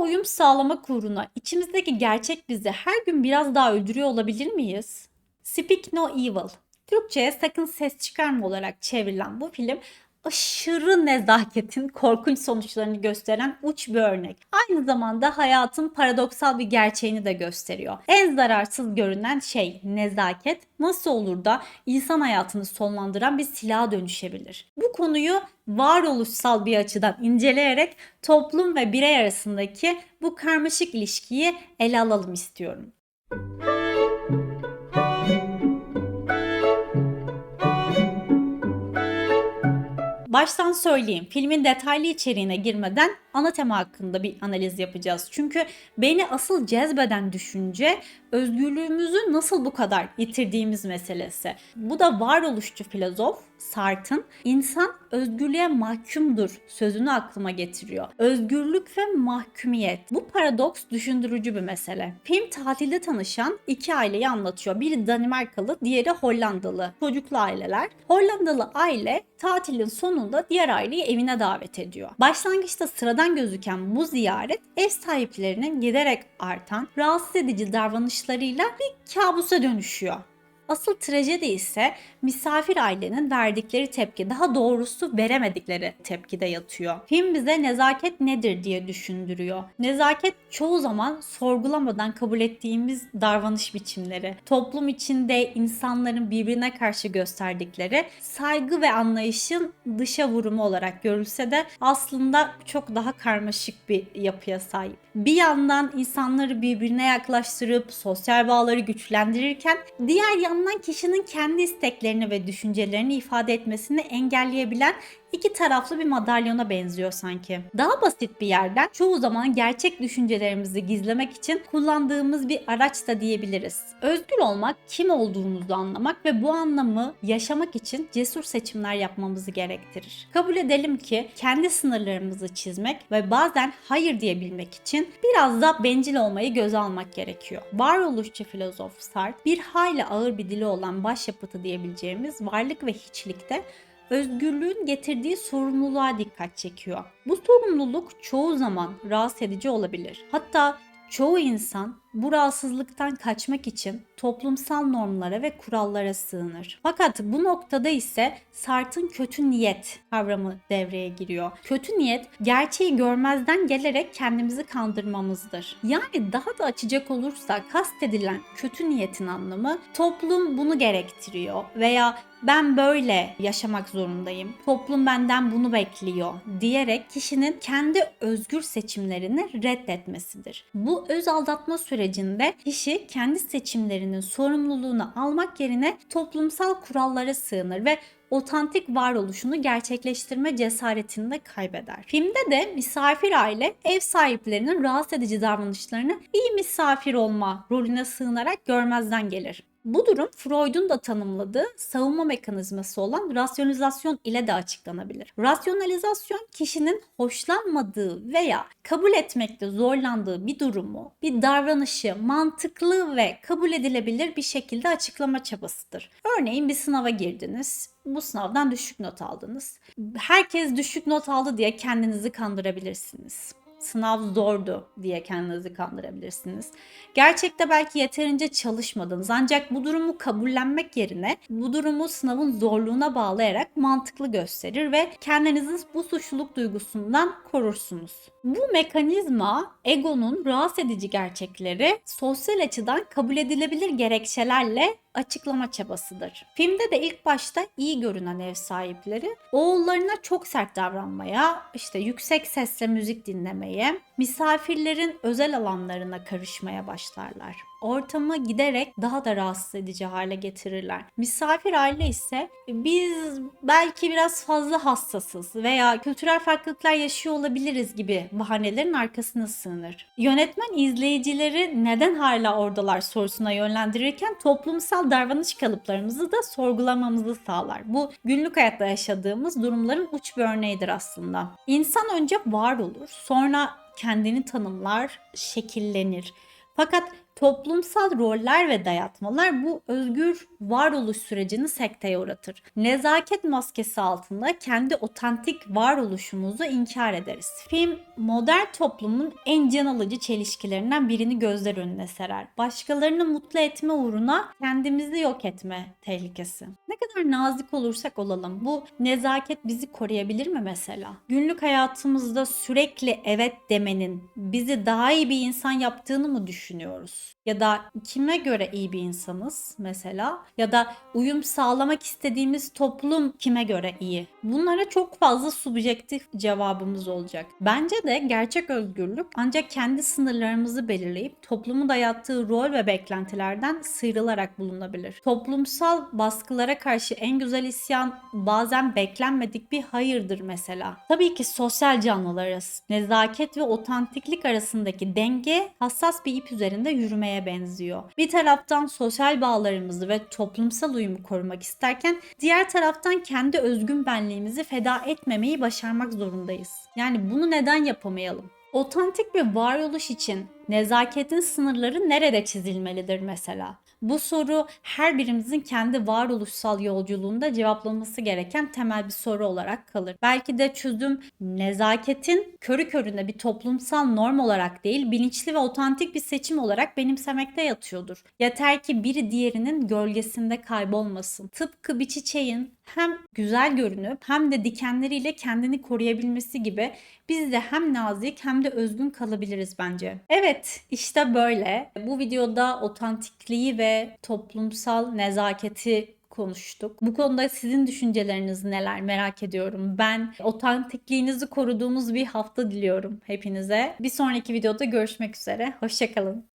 Uyum sağlamak uğruna içimizdeki gerçek bizi her gün biraz daha öldürüyor olabilir miyiz? Speak No Evil. Türkçe'ye sakın ses çıkarma olarak çevrilen bu film aşırı nezaketin korkunç sonuçlarını gösteren uç bir örnek. Aynı zamanda hayatın paradoksal bir gerçeğini de gösteriyor. En zararsız görünen şey nezaket nasıl olur da insan hayatını sonlandıran bir silaha dönüşebilir? Bu konuyu varoluşsal bir açıdan inceleyerek toplum ve birey arasındaki bu karmaşık ilişkiyi ele alalım istiyorum. Baştan söyleyeyim. Filmin detaylı içeriğine girmeden ana tema hakkında bir analiz yapacağız. Çünkü beni asıl cezbeden düşünce özgürlüğümüzü nasıl bu kadar yitirdiğimiz meselesi. Bu da varoluşçu filozof Sartre'ın insan özgürlüğe mahkumdur sözünü aklıma getiriyor. Özgürlük ve mahkumiyet. Bu paradoks düşündürücü bir mesele. Film tatilde tanışan iki aileyi anlatıyor. Biri Danimarkalı, diğeri Hollandalı. Çocuklu aileler. Hollandalı aile tatilin sonunda diğer aileyi evine davet ediyor. Başlangıçta sıradan gözüken bu ziyaret ev sahiplerinin giderek artan rahatsız edici davranışlarıyla bir kabusa dönüşüyor. Asıl trajedi ise misafir ailenin verdikleri tepki, daha doğrusu veremedikleri tepkide yatıyor. Film bize nezaket nedir diye düşündürüyor. Nezaket çoğu zaman sorgulamadan kabul ettiğimiz davranış biçimleri, toplum içinde insanların birbirine karşı gösterdikleri saygı ve anlayışın dışa vurumu olarak görülse de aslında çok daha karmaşık bir yapıya sahip. Bir yandan insanları birbirine yaklaştırıp sosyal bağları güçlendirirken diğer yandan kişinin kendi isteklerini ve düşüncelerini ifade etmesini engelleyebilen iki taraflı bir madalyona benziyor sanki. Daha basit bir yerden çoğu zaman gerçek düşüncelerimizi gizlemek için kullandığımız bir araç da diyebiliriz. Özgür olmak kim olduğumuzu anlamak ve bu anlamı yaşamak için cesur seçimler yapmamızı gerektirir. Kabul edelim ki kendi sınırlarımızı çizmek ve bazen hayır diyebilmek için biraz da bencil olmayı göze almak gerekiyor. Varoluşçu filozof Sartre bir hayli ağır bir dili olan başyapıtı diyebileceğimiz varlık ve hiçlikte özgürlüğün getirdiği sorumluluğa dikkat çekiyor. Bu sorumluluk çoğu zaman rahatsız edici olabilir. Hatta çoğu insan bu rahatsızlıktan kaçmak için toplumsal normlara ve kurallara sığınır. Fakat bu noktada ise Sartre'ın kötü niyet kavramı devreye giriyor. Kötü niyet gerçeği görmezden gelerek kendimizi kandırmamızdır. Yani daha da açacak olursak kastedilen kötü niyetin anlamı toplum bunu gerektiriyor veya ben böyle yaşamak zorundayım. Toplum benden bunu bekliyor diyerek kişinin kendi özgür seçimlerini reddetmesidir. Bu öz aldatma sürecinde kişi kendi seçimlerinin sorumluluğunu almak yerine toplumsal kurallara sığınır ve otantik varoluşunu gerçekleştirme cesaretini de kaybeder. Filmde de misafir aile ev sahiplerinin rahatsız edici davranışlarını iyi misafir olma rolüne sığınarak görmezden gelir. Bu durum Freud'un da tanımladığı savunma mekanizması olan rasyonalizasyon ile de açıklanabilir. Rasyonalizasyon kişinin hoşlanmadığı veya kabul etmekte zorlandığı bir durumu, bir davranışı mantıklı ve kabul edilebilir bir şekilde açıklama çabasıdır. Örneğin bir sınava girdiniz bu sınavdan düşük not aldınız. Herkes düşük not aldı diye kendinizi kandırabilirsiniz sınav zordu diye kendinizi kandırabilirsiniz. Gerçekte belki yeterince çalışmadınız ancak bu durumu kabullenmek yerine bu durumu sınavın zorluğuna bağlayarak mantıklı gösterir ve kendinizi bu suçluluk duygusundan korursunuz. Bu mekanizma egonun rahatsız edici gerçekleri sosyal açıdan kabul edilebilir gerekçelerle açıklama çabasıdır. Filmde de ilk başta iyi görünen ev sahipleri oğullarına çok sert davranmaya, işte yüksek sesle müzik dinlemeye, misafirlerin özel alanlarına karışmaya başlarlar ortamı giderek daha da rahatsız edici hale getirirler. Misafir aile ise biz belki biraz fazla hassasız veya kültürel farklılıklar yaşıyor olabiliriz gibi bahanelerin arkasına sığınır. Yönetmen izleyicileri neden hala oradalar sorusuna yönlendirirken toplumsal davranış kalıplarımızı da sorgulamamızı sağlar. Bu günlük hayatta yaşadığımız durumların uç bir örneğidir aslında. İnsan önce var olur, sonra kendini tanımlar, şekillenir. Fakat Toplumsal roller ve dayatmalar bu özgür varoluş sürecini sekteye uğratır. Nezaket maskesi altında kendi otantik varoluşumuzu inkar ederiz. Film modern toplumun en can alıcı çelişkilerinden birini gözler önüne serer. Başkalarını mutlu etme uğruna kendimizi yok etme tehlikesi. Ne kadar nazik olursak olalım bu nezaket bizi koruyabilir mi mesela? Günlük hayatımızda sürekli evet demenin bizi daha iyi bir insan yaptığını mı düşünüyoruz? Ya da kime göre iyi bir insanız mesela? Ya da uyum sağlamak istediğimiz toplum kime göre iyi? Bunlara çok fazla subjektif cevabımız olacak. Bence de gerçek özgürlük ancak kendi sınırlarımızı belirleyip toplumun dayattığı rol ve beklentilerden sıyrılarak bulunabilir. Toplumsal baskılara karşı en güzel isyan bazen beklenmedik bir hayırdır mesela. Tabii ki sosyal canlılarız. Nezaket ve otantiklik arasındaki denge hassas bir ip üzerinde yürümeye benziyor. Bir taraftan sosyal bağlarımızı ve toplumsal uyumu korumak isterken diğer taraftan kendi özgün benliğimizi feda etmemeyi başarmak zorundayız. Yani bunu neden yapamayalım? Otantik bir varoluş için nezaketin sınırları nerede çizilmelidir mesela? Bu soru her birimizin kendi varoluşsal yolculuğunda cevaplaması gereken temel bir soru olarak kalır. Belki de çözüm nezaketin körü körüne bir toplumsal norm olarak değil, bilinçli ve otantik bir seçim olarak benimsemekte yatıyordur. Yeter ki biri diğerinin gölgesinde kaybolmasın. Tıpkı bir çiçeğin hem güzel görünüp hem de dikenleriyle kendini koruyabilmesi gibi biz de hem nazik hem de özgün kalabiliriz bence. Evet işte böyle. Bu videoda otantikliği ve toplumsal nezaketi konuştuk. Bu konuda sizin düşünceleriniz neler merak ediyorum. Ben otantikliğinizi koruduğumuz bir hafta diliyorum hepinize. Bir sonraki videoda görüşmek üzere. Hoşçakalın.